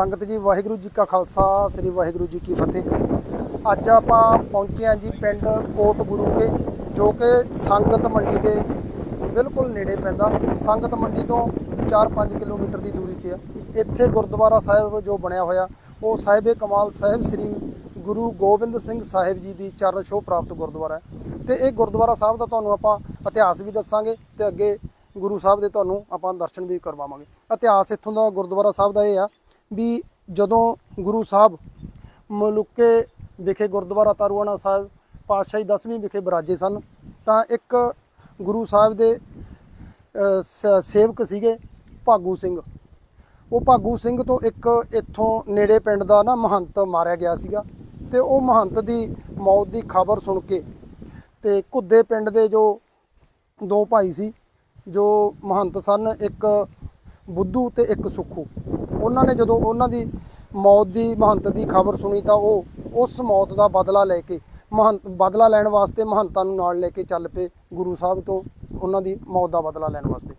ਸੰਗਤ ਜੀ, ਵਾਹਿਗੁਰੂ ਜੀ ਕਾ ਖਾਲਸਾ, ਸ੍ਰੀ ਵਾਹਿਗੁਰੂ ਜੀ ਕੀ ਫਤਿਹ। ਅੱਜ ਆਪਾਂ ਪਹੁੰਚੇ ਹਾਂ ਜੀ ਪਿੰਡ ਕੋਟ ਗੁਰੂ ਕੇ, ਜੋ ਕਿ ਸੰਗਤ ਮੰਡੀ ਦੇ ਬਿਲਕੁਲ ਨੇੜੇ ਪੈਂਦਾ। ਸੰਗਤ ਮੰਡੀ ਤੋਂ 4-5 ਕਿਲੋਮੀਟਰ ਦੀ ਦੂਰੀ ਤੇ ਆ। ਇੱਥੇ ਗੁਰਦੁਆਰਾ ਸਾਹਿਬ ਜੋ ਬਣਿਆ ਹੋਇਆ, ਉਹ ਸਾਹਿਬੇ ਕਮਾਲ ਸਾਹਿਬ ਸ੍ਰੀ ਗੁਰੂ ਗੋਬਿੰਦ ਸਿੰਘ ਸਾਹਿਬ ਜੀ ਦੀ ਚਰਨ ਛੋਹ ਪ੍ਰਾਪਤ ਗੁਰਦੁਆਰਾ ਹੈ। ਤੇ ਇਹ ਗੁਰਦੁਆਰਾ ਸਾਹਿਬ ਦਾ ਤੁਹਾਨੂੰ ਆਪਾਂ ਇਤਿਹਾਸ ਵੀ ਦੱਸਾਂਗੇ ਤੇ ਅੱਗੇ ਗੁਰੂ ਸਾਹਿਬ ਦੇ ਤੁਹਾਨੂੰ ਆਪਾਂ ਦਰਸ਼ਨ ਵੀ ਕਰਵਾਵਾਂਗੇ। ਇਤਿਹਾਸ ਇੱਥੋਂ ਦਾ ਗੁਰਦੁਆਰਾ ਸਾਹਿਬ ਦਾ ਇਹ ਆ ਵੀ ਜਦੋਂ ਗੁਰੂ ਸਾਹਿਬ ਮਲੁਕੇ ਵਿਖੇ ਗੁਰਦੁਆਰਾ ਤਾਰੂਆਣਾ ਸਾਹਿਬ ਪਾਤਸ਼ਾਹੀ 10ਵੀਂ ਵਿਖੇ ਬਰਾਜੇ ਸਨ, ਤਾਂ ਇੱਕ ਗੁਰੂ ਸਾਹਿਬ ਦੇ ਸੇਵਕ ਸੀਗੇ ਭਾਗੂ ਸਿੰਘ। ਉਹ ਭਾਗੂ ਸਿੰਘ ਤੋਂ ਇੱਕ ਇੱਥੋਂ ਨੇੜੇ ਪਿੰਡ ਦਾ ਨਾ ਮਹੰਤ ਮਾਰਿਆ ਗਿਆ ਸੀਗਾ ਤੇ ਉਹ ਮਹੰਤ ਦੀ ਮੌਤ ਦੀ ਖਬਰ ਸੁਣ ਕੇ ਤੇ ਘੁੱਦੇ ਪਿੰਡ ਦੇ ਜੋ ਦੋ ਭਾਈ ਸੀ, ਜੋ ਮਹੰਤ ਸਨ, ਇੱਕ ਬੁੱਧੂ ਤੇ ਇੱਕ ਸੁੱਖੂ। ਉਹਨਾਂ ਨੇ ਜਦੋਂ ਉਹਨਾਂ ਦੀ ਮੌਤ ਦੀ, ਮਹੰਤ ਦੀ ਖਬਰ ਸੁਣੀ ਤਾਂ ਉਹ ਉਸ ਮੌਤ ਦਾ ਬਦਲਾ ਲੈ ਕੇ ਮਹੰਤ, ਬਦਲਾ ਲੈਣ ਵਾਸਤੇ ਮਹੰਤਾਂ ਨੂੰ ਨਾਲ ਲੈ ਕੇ ਚੱਲ ਪਏ ਗੁਰੂ ਸਾਹਿਬ ਤੋਂ ਉਹਨਾਂ ਦੀ ਮੌਤ ਦਾ ਬਦਲਾ ਲੈਣ ਵਾਸਤੇ।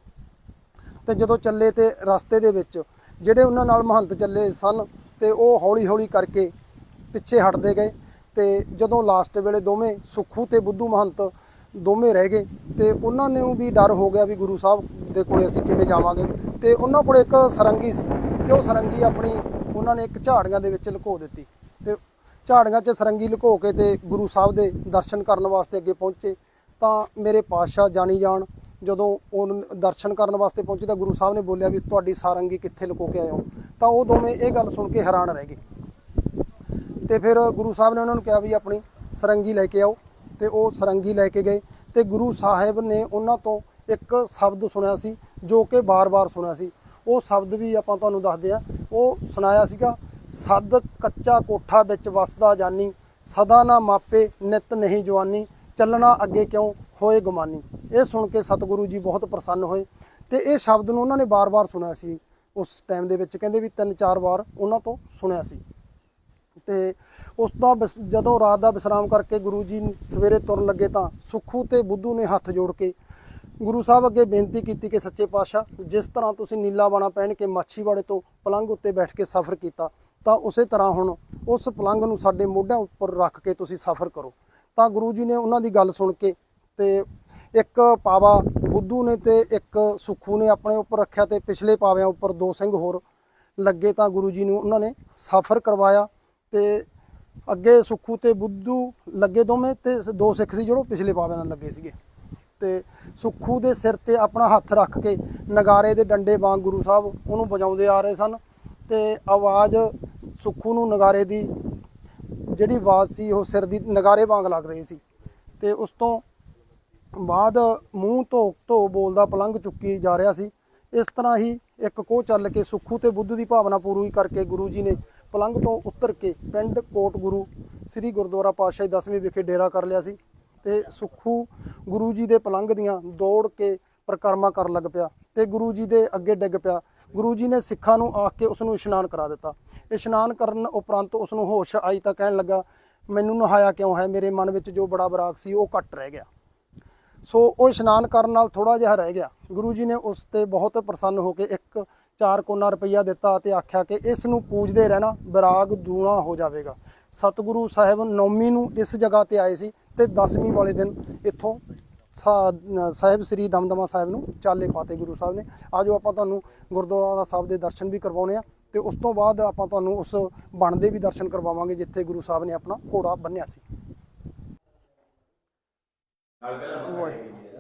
ਤੇ ਜਦੋਂ ਚੱਲੇ ਤੇ ਰਸਤੇ ਦੇ ਵਿੱਚ ਜਿਹੜੇ ਉਹਨਾਂ ਨਾਲ ਮਹੰਤ ਚੱਲੇ ਸਨ ਤੇ ਉਹ ਹੌਲੀ ਹੌਲੀ ਕਰਕੇ ਪਿੱਛੇ ਹਟਦੇ ਗਏ ਤੇ ਜਦੋਂ ਲਾਸਟ ਵੇਲੇ ਦੋਵੇਂ ਸੁੱਖੂ ਤੇ ਬੁੱਧੂ ਮਹੰਤ ਦੋਵੇਂ ਰਹਿ ਗਏ ਤੇ ਉਹਨਾਂ ਨੂੰ ਵੀ ਡਰ ਹੋ ਗਿਆ ਵੀ ਗੁਰੂ ਸਾਹਿਬ ਦੇ ਕੋਲੇ ਅਸੀਂ ਕਿਵੇਂ ਜਾਵਾਂਗੇ ਤੇ ਉਹਨਾਂ ਕੋਲ ਇੱਕ ਸਰੰਗੀ ਸੀ ਤੇ ਉਹ ਸਰੰਗੀ ਆਪਣੀ ਉਹਨਾਂ ਨੇ ਇੱਕ ਝਾੜੀਆਂ ਦੇ ਵਿੱਚ ਲੁਕੋ ਦਿੱਤੀ ਤੇ ਝਾੜੀਆਂ 'ਚ ਸਰੰਗੀ ਲੁਕੋ ਕੇ ਤੇ ਗੁਰੂ ਸਾਹਿਬ ਦੇ ਦਰਸ਼ਨ ਕਰਨ ਵਾਸਤੇ ਅੱਗੇ ਪਹੁੰਚੇ। ਤਾਂ ਮੇਰੇ ਪਾਤਸ਼ਾਹ ਜਾਣੀ ਜਾਣ, ਜਦੋਂ ਉਹ ਦਰਸ਼ਨ ਕਰਨ ਵਾਸਤੇ ਪਹੁੰਚੇ ਤਾਂ ਗੁਰੂ ਸਾਹਿਬ ਨੇ ਬੋਲਿਆ ਵੀ ਤੁਹਾਡੀ ਸਾਰੰਗੀ ਕਿੱਥੇ ਲੁਕੋ ਕੇ ਆਇਓ ਤਾਂ ਉਹ ਦੋਵੇਂ ਇਹ ਗੱਲ ਸੁਣ ਕੇ ਹੈਰਾਨ ਰਹਿ ਗਏ। ਤੇ ਫਿਰ ਗੁਰੂ ਸਾਹਿਬ ਨੇ ਉਹਨਾਂ ਨੂੰ ਕਿਹਾ ਵੀ ਆਪਣੀ ਸਰੰਗੀ ਲੈ ਕੇ ਆਓ। ਤੇ ਉਹ ਸਰੰਗੀ ਲੈ ਕੇ ਗਏ ਤੇ ਗੁਰੂ ਸਾਹਿਬ ਨੇ ਉਹਨਾਂ ਤੋਂ ਇੱਕ ਸ਼ਬਦ ਸੁਣਿਆ ਸੀ ਜੋ ਕਿ ਬਾਰ-ਬਾਰ ਸੁਣਿਆ ਸੀ। ਉਹ ਸ਼ਬਦ ਵੀ ਆਪਾਂ ਤੁਹਾਨੂੰ ਦੱਸਦੇ ਆ ਉਹ ਸੁਣਾਇਆ ਸੀਗਾ, ਸਦ ਕੱਚਾ ਕੋਠਾ ਵਿੱਚ ਵਸਦਾ ਜਾਨੀ, ਸਦਾ ਨਾ ਮਾਪੇ ਨਿਤ ਨਹੀਂ ਜਵਾਨੀ, ਚੱਲਣਾ ਅੱਗੇ ਕਿਉਂ ਹੋਏ ਗੁਮਾਨੀ? ਇਹ ਸੁਣ ਕੇ ਸਤਿਗੁਰੂ ਜੀ ਬਹੁਤ ਪ੍ਰਸੰਨ ਹੋਏ ਤੇ ਇਹ ਸ਼ਬਦ ਨੂੰ ਉਹਨਾਂ ਨੇ ਬਾਰ-ਬਾਰ ਸੁਣਿਆ ਸੀ। ਉਸ ਟਾਈਮ ਦੇ ਵਿੱਚ ਕਹਿੰਦੇ ਵੀ ਤਿੰਨ ਚਾਰ ਵਾਰ ਉਹਨਾਂ ਤੋਂ ਸੁਣਿਆ ਸੀ। ਤੇ ਉਸ ਤੋਂ ਬਸ ਜਦੋਂ ਰਾਤ ਦਾ ਵਿਸਰਾਮ ਕਰਕੇ ਗੁਰੂ ਜੀ ਸਵੇਰੇ ਤੁਰਨ ਲੱਗੇ ਤਾਂ ਸੁਖੂ ਤੇ ਬੁੱਧੂ ਨੇ ਹੱਥ ਜੋੜ ਕੇ ਗੁਰੂ ਸਾਹਿਬ ਅੱਗੇ ਬੇਨਤੀ ਕੀਤੀ ਕਿ ਸੱਚੇ ਪਾਤਸ਼ਾਹ, ਜਿਸ ਤਰ੍ਹਾਂ ਤੁਸੀਂ ਨੀਲਾ ਬਾਣਾ ਪਹਿਨ ਕੇ ਮਾਛੀਵਾੜੇ ਤੋਂ ਪਲੰਘ ਉੱਤੇ ਬੈਠ ਕੇ ਸਫ਼ਰ ਕੀਤਾ, ਤਾਂ ਉਸੇ ਤਰ੍ਹਾਂ ਹੁਣ ਉਸ ਪਲੰਘ ਨੂੰ ਸਾਡੇ ਮੋਢਿਆਂ ਉੱਪਰ ਰੱਖ ਕੇ ਤੁਸੀਂ ਸਫ਼ਰ ਕਰੋ। ਤਾਂ ਗੁਰੂ ਜੀ ਨੇ ਉਹਨਾਂ ਦੀ ਗੱਲ ਸੁਣ ਕੇ ਤੇ ਇੱਕ ਪਾਵਾ ਬੁੱਧੂ ਨੇ ਤੇ ਇੱਕ ਸੁਖੂ ਨੇ ਆਪਣੇ ਉੱਪਰ ਰੱਖਿਆ ਤੇ ਪਿਛਲੇ ਪਾਵਿਆਂ ਉੱਪਰ ਦੋ ਸਿੰਘ ਹੋਰ ਲੱਗੇ ਤਾਂ ਗੁਰੂ ਜੀ ਨੂੰ ਉਹਨਾਂ ਨੇ ਸਫ਼ਰ ਕਰਵਾਇਆ। ਤੇ ਅੱਗੇ ਸੁੱਖੂ ਤੇ ਬੁੱਧੂ ਲੱਗੇ ਦੋਵੇਂ ਤੇ ਸ- ਦੋ ਸਿੱਖ ਸੀ ਜਿਹੜੋ ਪਿਛਲੇ ਪਾਵੇ ਨਾਲ ਲੱਗੇ ਸੀਗੇ। ਤੇ ਸੁੱਖੂ ਦੇ ਸਿਰ ਤੇ ਆਪਣਾ ਹੱਥ ਰੱਖ ਕੇ ਨਗਾਰੇ ਦੇ ਡੰਡੇ ਵਾਂਗ ਗੁਰੂ ਸਾਹਿਬ ਉਹਨੂੰ ਵਜਾਉਂਦੇ ਆ ਰਹੇ ਸਨ ਤੇ ਆਵਾਜ਼ ਸੁੱਖੂ ਨੂੰ ਨਗਾਰੇ ਦੀ ਜਿਹੜੀ ਆਵਾਜ਼ ਸੀ ਉਹ ਸਿਰ ਦੀ ਨਗਾਰੇ ਵਾਂਗ ਲੱਗ ਰਹੀ ਸੀ। ਤੇ ਉਸ ਤੋਂ ਬਾਅਦ ਮੂੰਹ ਧੋ ਧੋ ਬੋਲਦਾ ਪਲੰਘ ਚੁੱਕੀ ਜਾ ਰਿਹਾ ਸੀ। ਇਸ ਤਰ੍ਹਾਂ ਹੀ ਇੱਕ ਕੋਹ ਚੱਲ ਕੇ ਸੁੱਖੂ ਤੇ ਬੁੱਧ ਦੀ ਭਾਵਨਾ ਪੂਰੀ ਕਰਕੇ ਗੁਰੂ ਜੀ ਨੇ ਪਲੰਘ ਤੋਂ ਉਤਰ ਕੇ ਪਿੰਡ ਕੋਟ ਗੁਰੂ ਸ੍ਰੀ ਗੁਰਦੁਆਰਾ ਪਾਤਸ਼ਾਹੀ 10ਵੀਂ ਵਿਖੇ ਡੇਰਾ ਕਰ ਲਿਆ ਸੀ ਤੇ ਸੁਖੂ ਗੁਰੂ ਜੀ ਦੇ ਪਲੰਘ ਦੀਆਂ ਦੌੜ ਕੇ ਪ੍ਰਕਰਮਾ ਕਰਨ ਲੱਗ ਪਿਆ ਤੇ ਗੁਰੂ ਜੀ ਦੇ ਅੱਗੇ ਡਿੱਗ ਪਿਆ। ਗੁਰੂ ਜੀ ਨੇ ਸਿੱਖਾਂ ਨੂੰ ਆਖ ਕੇ ਉਸ ਨੂੰ ਇਸ਼ਨਾਨ ਕਰਾ ਦਿੱਤਾ। ਇਸ਼ਨਾਨ ਕਰਨ ਉਪਰੰਤ ਉਸ ਨੂੰ ਹੋਸ਼ ਆਈ ਤਾਂ ਕਹਿਣ ਲੱਗਾ, ਮੈਨੂੰ ਨਹਾਇਆ ਕਿਉਂ ਹੈ? ਮੇਰੇ ਮਨ ਵਿੱਚ ਜੋ ਬੜਾ ਬਰਾਕ ਸੀ ਉਹ ਘਟ ਰਹਿ ਗਿਆ। ਸੋ ਉਹ ਇਸ਼ਨਾਨ ਕਰਨ ਨਾਲ ਥੋੜਾ ਜਿਹਾ ਰਹਿ ਗਿਆ। ਗੁਰੂ ਜੀ ਨੇ ਉਸ ਤੇ ਬਹੁਤ ਪ੍ਰਸੰਨ ਹੋ ਕੇ ਇੱਕ ਚਾਰ ਕੋਨਾ ਰੁਪਈਆ ਦਿੱਤਾ ਤੇ ਆਖਿਆ ਕਿ ਇਸ ਨੂੰ ਪੂਜਦੇ ਰਹਿਣਾ, ਵਿਰਾਗ ਦੂਣਾ ਹੋ ਜਾਵੇਗਾ। ਸਤਿਗੁਰੂ ਸਾਹਿਬ ਨੌਮੀ ਨੂੰ ਇਸ ਜਗ੍ਹਾ ਤੇ ਆਏ ਸੀ ਤੇ 10ਵੀਂ ਵਾਲੇ ਦਿਨ ਇੱਥੋਂ ਸਾ- ਸਾਹਿਬ ਸ੍ਰੀ ਦਮਦਮਾ ਸਾਹਿਬ ਨੂੰ ਚਾਲੇ ਪਾਤੇ ਗੁਰੂ ਸਾਹਿਬ ਨੇ। ਆਜੋ ਆਪਾਂ ਤੁਹਾਨੂੰ ਗੁਰਦੁਆਰਾ ਸਾਹਿਬ ਦੇ ਦਰਸ਼ਨ ਵੀ ਕਰਵਾਉਣੇ ਆ ਤੇ ਉਸ ਤੋਂ ਬਾਅਦ ਆਪਾਂ ਤੁਹਾਨੂੰ ਉਸ ਬਣ ਦੇ ਵੀ ਦਰਸ਼ਨ ਕਰਵਾਵਾਂਗੇ ਜਿੱਥੇ ਗੁਰੂ ਸਾਹਿਬ ਨੇ ਆਪਣਾ ਘੋੜਾ ਬੰਨਿਆ ਸੀ। ਵਾਹਿਗੁਰੂ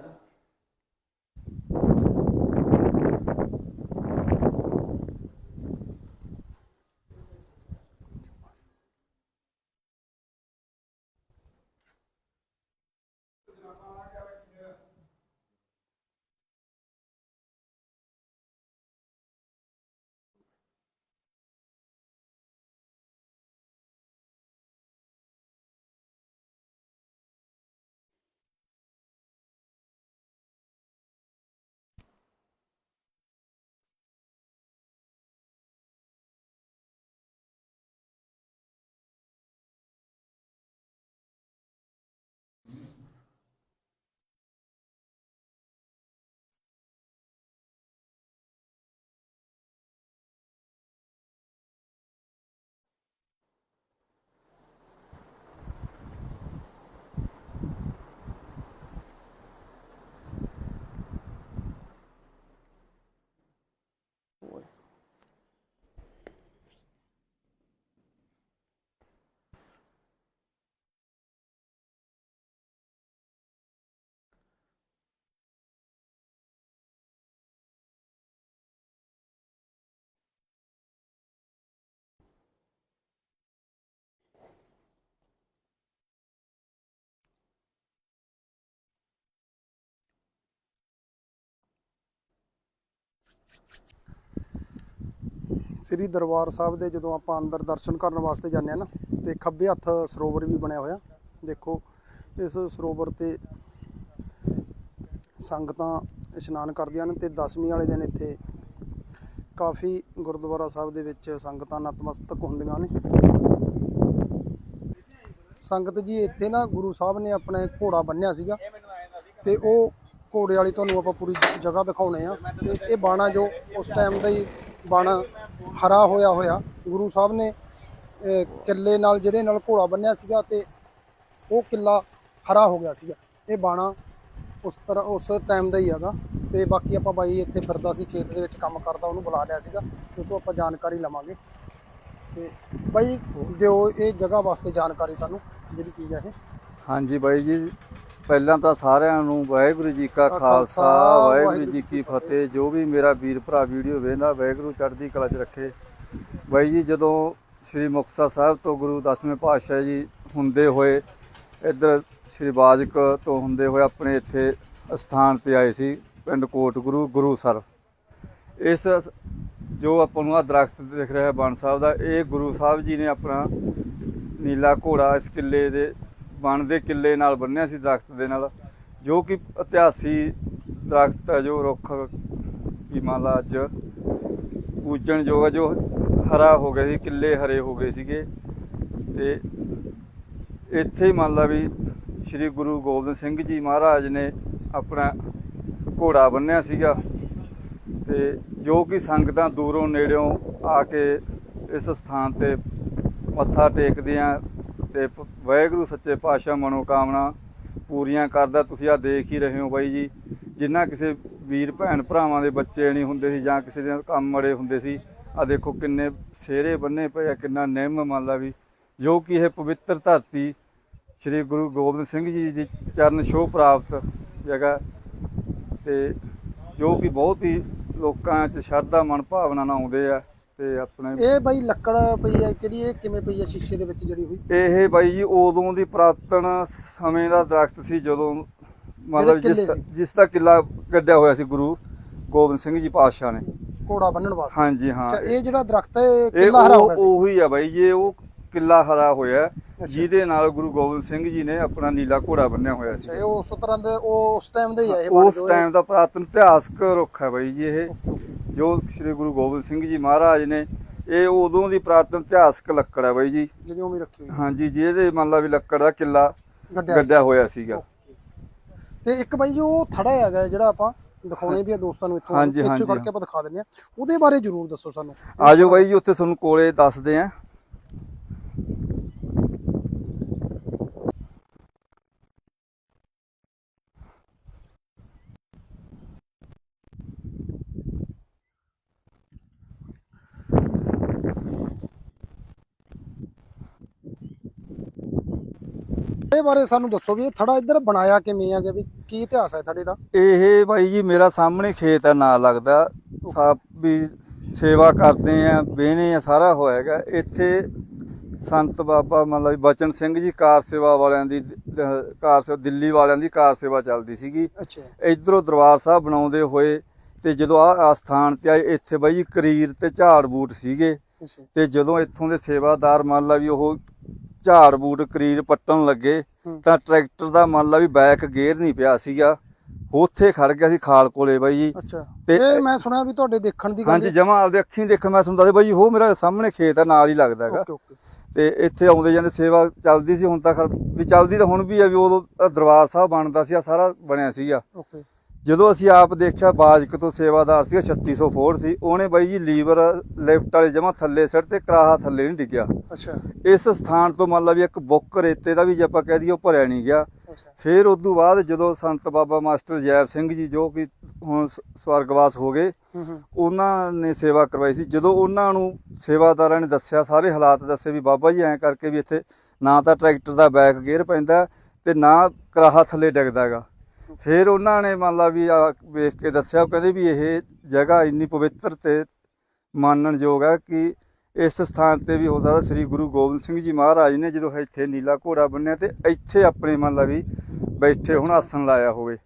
ਸ੍ਰੀ ਦਰਬਾਰ ਸਾਹਿਬ ਦੇ ਜਦੋਂ ਆਪਾਂ ਅੰਦਰ ਦਰਸ਼ਨ ਕਰਨ ਵਾਸਤੇ ਜਾਂਦੇ ਆ ਨਾ, ਤੇ ਖੱਬੇ ਹੱਥ ਸਰੋਵਰ ਵੀ ਬਣਿਆ ਹੋਇਆ। ਦੇਖੋ, ਇਸ ਸਰੋਵਰ ਤੇ ਸੰਗਤਾਂ ਇਸ਼ਨਾਨ ਕਰਦੀਆਂ ਨੇ ਤੇ ਦਸਵੀਂ ਵਾਲੇ ਦਿਨ ਇੱਥੇ ਕਾਫੀ ਗੁਰਦੁਆਰਾ ਸਾਹਿਬ ਦੇ ਵਿੱਚ ਸੰਗਤਾਂ ਨਤਮਸਤਕ ਹੁੰਦੀਆਂ ਨੇ। ਸੰਗਤ ਜੀ, ਇੱਥੇ ਨਾ ਗੁਰੂ ਸਾਹਿਬ ਨੇ ਆਪਣੇ ਘੋੜਾ ਬੰਨਿਆ ਸੀਗਾ ਤੇ ਉਹ ਘੋੜੇ ਵਾਲੀ ਤੁਹਾਨੂੰ ਆਪਾਂ ਪੂਰੀ ਜਗ੍ਹਾ ਦਿਖਾਉਣੇ ਆ। ਤੇ ਇਹ ਬਾਣਾ ਜੋ ਉਸ ਟਾਈਮ ਦਾ ਹੀ ਬਾਣਾ ਹਰਾ ਹੋਇਆ ਹੋਇਆ। ਗੁਰੂ ਸਾਹਿਬ ਨੇ ਕਿੱਲੇ ਨਾਲ ਜਿਹੜੇ ਨਾਲ ਘੋੜਾ ਬੰਨਿਆ ਸੀਗਾ ਤੇ ਉਹ ਕਿੱਲਾ ਹਰਾ ਹੋ ਗਿਆ ਸੀਗਾ। ਇਹ ਬਾਣਾ ਉਸ ਤਰ੍ਹਾਂ ਉਸ ਟਾਈਮ ਦਾ ਹੀ ਹੈਗਾ। ਤੇ ਬਾਕੀ ਆਪਾਂ ਬਾਈ ਇੱਥੇ ਫਿਰਦਾ ਸੀ, ਖੇਤ ਦੇ ਵਿੱਚ ਕੰਮ ਕਰਦਾ, ਉਹਨੂੰ ਬੁਲਾ ਲਿਆ ਸੀਗਾ। ਤੇ ਉਹ ਤੋਂ ਆਪਾਂ ਜਾਣਕਾਰੀ ਲਵਾਂਗੇ। ਤੇ ਬਾਈ ਦਿਓ, ਇਹ ਜਗ੍ਹਾ ਵਾਸਤੇ ਜਾਣਕਾਰੀ ਸਾਨੂੰ, ਜਿਹੜੀ ਚੀਜ਼ ਹੈ ਇਹ। ਹਾਂਜੀ ਬਾਈ ਜੀ ਪਹਿਲਾਂ ਤਾਂ ਸਾਰਿਆਂ ਨੂੰ ਵਾਹਿਗੁਰੂ ਜੀ ਕਾ ਖਾਲਸਾ ਵਾਹਿਗੁਰੂ ਜੀ ਕੀ ਫਤਿਹ। ਜੋ ਵੀ ਮੇਰਾ ਵੀਰ ਭਰਾ ਵੀਡੀਓ ਵੇਖਦਾ ਵਾਹਿਗੁਰੂ ਚੜ੍ਹਦੀ ਕਲਾ 'ਚ ਰੱਖੇ। ਬਾਈ ਜੀ ਜਦੋਂ ਸ੍ਰੀ ਮੁਕਤਸਰ ਸਾਹਿਬ ਤੋਂ ਗੁਰੂ ਦਸਵੇਂ ਪਾਤਸ਼ਾਹ ਜੀ ਹੁੰਦੇ ਹੋਏ ਇੱਧਰ ਸ੍ਰੀ ਬਾਜਕ ਤੋਂ ਹੁੰਦੇ ਹੋਏ ਆਪਣੇ ਇੱਥੇ ਸਥਾਨ ਤੇ ਆਏ ਸੀ ਪਿੰਡ ਕੋਟ ਗੁਰੂ ਗੁਰੂਸਰ ਇਸ ਜੋ ਆਪਾਂ ਨੂੰ ਆ ਦਰਖਤ ਦਿਖ ਰਿਹਾ ਹੈ ਬਣ ਸਾਹਿਬ ਦਾ ਇਹ ਗੁਰੂ ਸਾਹਿਬ ਜੀ ਨੇ ਆਪਣਾ ਨੀਲਾ ਘੋੜਾ ਇਸ ਕਿੱਲੇ ਦੇ ਬਣ ਦੇ ਕਿੱਲੇ ਨਾਲ ਬੰਨਿਆ ਸੀ ਦਰਖਤ ਦੇ ਨਾਲ, ਜੋ ਕਿ ਇਤਿਹਾਸੀ ਦਰਖਤ ਹੈ, ਜੋ ਰੁੱਖ ਵੀ ਮੰਨ ਲਾ ਅੱਜ ਪੂਜਣ ਯੋਗ ਹੈ, ਜੋ ਹਰਾ ਹੋ ਗਿਆ ਸੀ, ਕਿੱਲੇ ਹਰੇ ਹੋ ਗਏ ਸੀਗੇ। ਤੇ ਇੱਥੇ ਹੀ ਮੰਨ ਲਾ ਵੀ ਸ੍ਰੀ ਗੁਰੂ ਗੋਬਿੰਦ ਸਿੰਘ ਜੀ ਮਹਾਰਾਜ ਨੇ ਆਪਣਾ ਘੋੜਾ ਬੰਨਿਆ ਸੀਗਾ। ਤੇ ਜੋ ਕਿ ਸੰਗਤਾਂ ਦੂਰੋਂ ਨੇੜਿਓਂ ਆ ਕੇ ਇਸ ਸਥਾਨ ਤੇ ਮੱਥਾ ਟੇਕਦੀਆਂ ਤੇ ਪ- ਵਾਹਿਗੁਰੂ ਸੱਚੇ ਪਾਤਸ਼ਾਹ ਮਨੋਕਾਮਨਾ ਪੂਰੀਆਂ ਕਰਦਾ, ਤੁਸੀਂ ਆ ਦੇਖ ਹੀ ਰਹੇ ਹੋ ਬਾਈ ਜੀ। ਜਿੰਨਾ ਕਿਸੇ ਵੀਰ ਭੈਣ ਭਰਾਵਾਂ ਦੇ ਬੱਚੇ ਨਹੀਂ ਹੁੰਦੇ ਸੀ ਜਾਂ ਕਿਸੇ ਦੇ ਕੰਮ ਮੜੇ ਹੁੰਦੇ ਸੀ ਆ ਦੇਖੋ ਕਿੰਨੇ ਸੇਰੇ ਬੰਨੇ ਪਏ ਆ, ਕਿੰਨਾ ਨਿੰਮ ਮੰਨ ਲਾ ਵੀ। ਜੋ ਕਿ ਇਹ ਪਵਿੱਤਰ ਧਰਤੀ ਸ੍ਰੀ ਗੁਰੂ ਗੋਬਿੰਦ ਸਿੰਘ ਜੀ ਦੀ ਚਰਨ ਛੋਹ ਪ੍ਰਾਪਤ ਜਗ੍ਹਾ ਤੇ ਜੋ ਕਿ ਬਹੁਤ ਹੀ ਲੋਕਾਂ 'ਚ ਸ਼ਰਧਾ ਮਨ ਭਾਵਨਾ ਨਾਲ ਆਉਂਦੇ ਆ। ਤੇ ਆਪਣੇ ਇਹ ਬਾਈ ਲੱਕੜ ਪਈ ਹੈ ਕਿਹੜੀ ਇਹ ਕਿਵੇਂ ਪਈ ਹੈ ਸ਼ੀਸ਼ੇ ਦੇ ਵਿੱਚ ਜਿਹੜੀ ਹੋਈ? ਇਹ ਬਾਈ ਜੀ ਉਦੋਂ ਦੀ ਪ੍ਰਾਤਨ ਸਮੇਂ ਦਾ ਦਰਖਤ ਸੀ ਜਦੋਂ ਮਤਲਬ ਜਿਸ ਸੀ? ਜਿਸ ਦਾ ਕਿਲਾ ਗੱਡਿਆ ਹੋਇਆ ਸੀ ਗੁਰੂ ਗੋਬਿੰਦ ਸਿੰਘ ਜੀ ਪਾਤਸ਼ਾਹ ਨੇ। ਘੋੜਾ ਬੰਨਣ ਵਾਸਤੇ? ਹਾਂਜੀ ਹਾਂ। ਅੱਛਾ ਇਹ ਜਿਹੜਾ ਦਰਖਤ ਹੈ ਇਹ ਇਹ ਕਿੱਲਾ ਹਰਾ ਹੋ ਗਿਆ ਉਹ ਸੀ? ਉਹੀ ਆ ਬਾਈ ਜੀ ਉਹ ਕਿਲਾ ਹਰਾ ਹੋਇਆ। ਜਿਹਦੇ ਨਾਲ ਗੁਰੂ ਗੋਬਿੰਦ ਸਿੰਘ ਜੀ ਨੇ ਆਪਣਾ ਨੀਲਾ ਘੋੜਾ ਬੰਨਿਆ ਹੋਇਆ ਅੱਛਾ ਸੀ ਇਹ ਉਸ ਤਰ੍ਹਾਂ ਦੇ ਉਹ ਉਸ ਟਾਈਮ ਦੇ ਹੀ ਹੈ ਇਹ ਬਣ ਉਸ ਟਾਈਮ ਦਾ ਪ੍ਰਾਤਨ ਇਤਿਹਾਸਕ ਰੁੱਖ ਹੈ ਬਾਈ ਜੀ ਇਹ। ਜੋ ਸ੍ਰੀ ਗੁਰੂ ਗੋਬਿੰਦ ਸਿੰਘ ਜੀ ਮਹਾਰਾਜ ਨੇ ਇਹ ਉਦੋਂ ਦੀ ਪ੍ਰਾਤਨ ਇਤਿਹਾਸਕ ਲੱਕੜ ਹੈ ਬਾਈ ਜੀ। ਜਿਹੜੀ ਉਵੇਂ ਰੱਖੀ ਹੋਈ ਹਾਂਜੀ ਜਿਹਦੇ ਮੰਨ ਲਾ ਵੀ ਲੱਕੜ ਦਾ ਕਿਲਾ ਗੱਡਿਆ ਹੋਇਆ ਸੀਗਾ। ਤੇ ਇੱਕ ਬਾਈ ਜੋ ਉਹ ਥੜਾ ਹੈਗਾ ਜਿਹੜਾ ਆਪਾਂ ਦਿਖਾਉਣੇ ਵੀ ਆ ਦੋਸਤਾਂ ਨੂੰ ਇੱਥੋਂ ਇੱਥੋਂ ਕਰਕੇ ਆਪਾਂ ਦਿਖਾ ਦਿੰਦੇ ਆ ਉਹਦੇ ਬਾਰੇ ਜਰੂਰ ਦੱਸੋ ਸਾਨੂੰ। ਆਜੋ ਬਾਈ ਜੀ ਉੱਥੇ ਤੁਹਾਨੂੰ ਕੋਲੇ ਦੱਸਦੇ ਆ ਇਹਦੇ ਬਾਰੇ ਸਾਨੂੰ ਦੱਸੋ ਵੀ ਇਹ ਥੜਾ ਇੱਧਰ ਬਣਾਇਆ ਕਿਵੇਂ ਹੈਗਾ ਵੀ ਕੀ ਇਤਿਹਾਸ ਹੈ ਥੜੇ ਦਾ? ਇਹ ਬਾਈ ਜੀ ਮੇਰਾ ਸਾਹਮਣੇ ਖੇਤ ਆ ਨਾਲ ਲੱਗਦਾ। ਸਭ ਵੀ ਸੇਵਾ ਕਰਦੇ ਆ ਬਹਿਨੇ ਆ ਸਾਰਾ ਹੋਏਗਾ ਇੱਥੇ ਸੰਤ ਬਾਬਾ ਵੀ ਬਚਨ ਸਿੰਘ ਜੀ ਕਾਰ ਸੇਵਾ ਵਾਲਿਆਂ ਦੀ ਕਾਰ ਸੇਵਾ ਦਿੱਲੀ ਵਾਲਿਆਂ ਦੀ ਕਾਰ ਸੇਵਾ ਚੱਲਦੀ ਸੀਗੀ। ਅੱਛਾ। ਇਧਰੋਂ ਦਰਬਾਰ ਸਾਹਿਬ ਬਣਾਉਂਦੇ ਹੋਏ ਤੇ ਜਦੋਂ ਆ ਆ ਸਥਾਨ ਤੇ ਆਏ ਇੱਥੇ ਬਾਈ ਜੀ ਕਰੀਰ ਤੇ ਝਾੜ ਬੂਟ ਸੀਗੇ। ਤੇ ਜਦੋਂ ਇੱਥੋਂ ਦੇ ਸੇਵਾਦਾਰ ਮੰਨ ਲਾ ਵੀ ਉਹ ਝਾੜ ਬੂਟ ਕਰੀਰ ਪੱਟਣ ਲੱਗੇ। ਤਾਂ ਟਰੈਕਟਰ ਦਾ ਮੰਨ ਲਾ ਵੀ ਬੈਕ ਗੇਅਰ ਨਹੀਂ ਪਿਆ ਸੀਗਾ। ਉੱਥੇ ਖੜ ਗਿਆ ਸੀ ਖਾਲ ਕੋਲੇ ਬਾਈ ਜੀ। ਅੱਛਾ। ਤੇ- ਇਹ ਮੈਂ ਸੁਣਿਆ ਵੀ ਤੁਹਾਡੇ ਦੇਖਣ ਦੀ ਗੱਲ ਹਾਂਜੀ ਜਮਾ ਆਪਦੇ ਅੱਖੀਂ ਦੇਖਣ ਮੈਂ ਤੁਹਾਨੂੰ ਦੱਸਦਾ ਬਾਈ ਉਹ ਮੇਰਾ ਸਾਹਮਣੇ ਖੇਤ ਆ ਨਾਲ ਹੀ ਲੱਗਦਾ ਹੈਗਾ। ਤੇ ਇੱਥੇ ਆਉਂਦੇ ਜਾਂਦੇ ਸੇਵਾ ਚੱਲਦੀ ਸੀ ਹੁਣ ਤਾਂ ਵੀ ਚੱਲਦੀ ਤਾਂ ਹੁਣ ਵੀ ਆ ਵੀ ਉਦੋਂ ਦਰਬਾਰ ਸਾਹਿਬ ਬਣਦਾ ਸੀ ਆ ਸਾਰਾ ਬਣਿਆ ਸੀਗਾ। ਓਕੇ। ਜਦੋਂ ਅਸੀਂ ਆਪ ਦੇਖਿਆ ਬਾਜਕ ਤੋਂ ਸੇਵਾਦਾਰ ਸੀਗਾ 3600 ਫੋੜ ਸੀ। ਉਹਨੇ ਬਾਈ ਜੀ ਲੀਵਰ ਲਿਫਟ ਵਾਲੇ ਜਮਾ ਥੱਲੇ ਸਿੱਟ ਤੇ ਕਰਾਹਾ ਥੱਲੇ ਨਹੀਂ ਡਿੱਗਿਆ। ਅੱਛਾ। ਇਸ ਸਥਾਨ ਤੋਂ ਮੰਨ ਲਾ ਵੀ ਇੱਕ ਬੁੱਕ ਰੇਤੇ ਦਾ ਵੀ ਜੇ ਆਪਾਂ ਕਹਿ ਦਈਏ ਉਹ ਭਰਿਆ ਨਹੀਂ ਗਿਆ। ਫਿਰ ਉਸ ਤੋਂ ਬਾਅਦ ਜਦੋਂ ਸੰਤ ਬਾਬਾ ਮਾਸਟਰ ਜੈਬ ਸਿੰਘ ਜੀ ਜੋ ਕਿ ਹੁਣ ਸਵਰਗਵਾਸ ਹੋ ਗਏ ਉਹਨਾਂ ਨੇ ਸੇਵਾ ਕਰਵਾਈ ਸੀ। ਜਦੋਂ ਉਹਨਾਂ ਨੂੰ ਸੇਵਾਦਾਰਾਂ ਨੇ ਦੱਸਿਆ ਸਾਰੇ ਹਾਲਾਤ ਦੱਸੇ ਵੀ ਬਾਬਾ ਜੀ ਐਂ ਕਰਕੇ ਵੀ ਇੱਥੇ ਨਾ ਤਾਂ ਟਰੈਕਟਰ ਦਾ ਬੈਕ ਗੇਅਰ ਪੈਂਦਾ ਤੇ ਨਾ ਕਰਾਹਾ ਥੱਲੇ ਡਿੱਗਦਾਗਾ ਫਿਰ ਉਹਨਾਂ ਨੇ ਮੰਨ ਲਾ ਵੀ ਆ ਵੇਖ ਕੇ ਦੱਸਿਆ ਉਹ ਕਹਿੰਦੇ ਵੀ ਇਹ ਜਗ੍ਹਾ ਇੰਨੀ ਪਵਿੱਤਰ ਤੇ ਮੰਨਣਯੋਗ ਹੈ ਕਿ ਇਸ ਸਥਾਨ ਤੇ ਵੀ ਹੋ ਸਕਦਾ ਸ੍ਰੀ ਗੁਰੂ ਗੋਬਿੰਦ ਸਿੰਘ ਜੀ ਮਹਾਰਾਜ ਨੇ ਜਦੋਂ ਇੱਥੇ ਨੀਲਾ ਘੋੜਾ ਬੰਨਿਆ ਤੇ ਇੱਥੇ ਆਪਣੇ ਮੰਨ ਲਾ ਵੀ ਬੈਠੇ ਹੁਣ ਆਸਣ ਲਾਇਆ ਹੋਵੇ।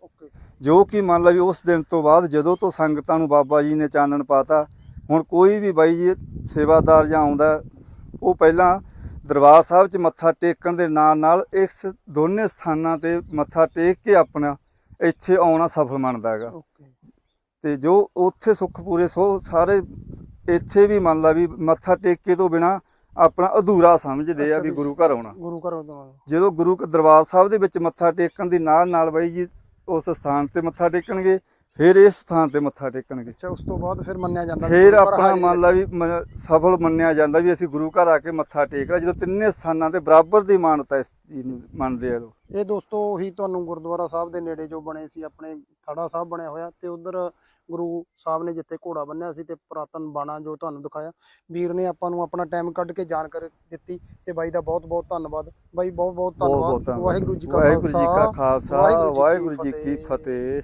ਜੋ ਕਿ ਮੰਨ ਲਾ ਵੀ ਉਸ ਦਿਨ ਤੋਂ ਬਾਅਦ ਜਦੋਂ ਤੋਂ ਸੰਗਤਾਂ ਨੂੰ ਬਾਬਾ ਜੀ ਨੇ ਚਾਨਣ ਪਾਤਾ ਹੁਣ ਕੋਈ ਵੀ ਬਾਈ ਜੀ ਸੇਵਾਦਾਰ ਜਾਂ ਆਉਂਦਾ ਉਹ ਪਹਿਲਾਂ ਦਰਬਾਰ ਸਾਹਿਬ 'ਚ ਮੱਥਾ ਟੇਕਣ ਦੇ ਨਾਲ ਨਾਲ ਇਸ ਦੋਨੇ ਸਥਾਨਾਂ ਤੇ ਮੱਥਾ ਟੇਕ ਕੇ ਆਪਣਾ ਇੱਥੇ ਆਉਣਾ ਸਫਲ ਮੰਨਦਾ ਹੈਗਾ। ਓਕੇ ਤੇ ਜੋ ਉੱਥੇ ਸੁੱਖ ਪੂਰੇ ਸੋ ਸਾਰੇ ਇੱਥੇ ਵੀ ਮੰਨ ਲਾ ਵੀ ਮੱਥਾ ਟੇਕੇ ਤੋਂ ਬਿਨਾ ਆਪਣਾ ਅਧੂਰਾ ਸਮਝਦੇ ਆ ਵੀ ਗੁਰੂ ਘਰ ਆਉਣਾ। ਗੁਰੂ ਘਰ ਤੋਂ ਜਦੋਂ ਗੁਰੂ ਦਰਬਾਰ ਸਾਹਿਬ ਦੇ ਵਿੱਚ ਮੱਥਾ ਟੇਕਣ ਦੀ ਨਾਲ ਨਾਲ ਬਾਈ ਜੀ ਉਸ ਸਥਾਨ ਤੇ ਮੱਥਾ ਟੇਕਣਗੇ ਫਿਰ ਇਸ ਸਥਾਨ ਤੇ ਮੱਥਾ ਟੇਕਣਗੇ ਅੱਛਾ ਉਸ ਤੋਂ ਬਾਅਦ ਫਿਰ ਮੰਨਿਆ ਜਾਂਦਾ ਫਿਰ ਆਪਣਾ ਮੰਨ ਲਾ ਵੀ ਸਫਲ ਮੰਨਿਆ ਜਾਂਦਾ ਵੀ ਅਸੀਂ ਗੁਰੂ ਘਰ ਆ ਕੇ ਮੱਥਾ ਟੇਕ ਲਿਆ ਜਦੋਂ ਤਿੰਨੇ ਸਥਾਨਾਂ ਤੇ ਬਰਾਬਰ ਦੀ ਮਾਨਤਾ ਇਸ ਮੰਨਦੇ ਆ ਲੋਕ। ਇਹ ਦੋਸਤੋ ਉਹੀ ਤੁਹਾਨੂੰ ਗੁਰਦੁਆਰਾ ਸਾਹਿਬ ਦੇ ਨੇੜੇ ਜੋ ਬਣੇ ਸੀ ਆਪਣੇ ਥੜਾ ਸਾਹਿਬ ਬਣਿਆ ਹੋਇਆ ਤੇ ਉਧਰ ਗੁਰੂ ਸਾਹਿਬ ਨੇ ਜਿੱਥੇ ਘੋੜਾ ਬੰਨਿਆ ਸੀ ਤੇ ਪੁਰਾਤਨ ਬਾਣਾ ਜੋ ਤੁਹਾਨੂੰ ਦਿਖਾਇਆ ਵੀਰ ਨੇ ਆਪਾਂ ਨੂੰ ਆਪਣਾ ਟਾਈਮ ਕੱਢ ਕੇ ਜਾਣਕਾਰੀ ਦਿੱਤੀ ਤੇ ਬਾਈ ਦਾ ਬਹੁਤ ਬਹੁਤ ਧੰਨਵਾਦ। ਬਾਈ ਬਹੁਤ ਬਹੁਤ ਧੰਨਵਾਦ। ਵਾਹਿਗੁਰੂ ਜੀ ਕਾ ਖਾਲਸਾ। ਵਾਹਿਗੁਰੂ ਜੀ ਕੀ ਫਤਿਹ।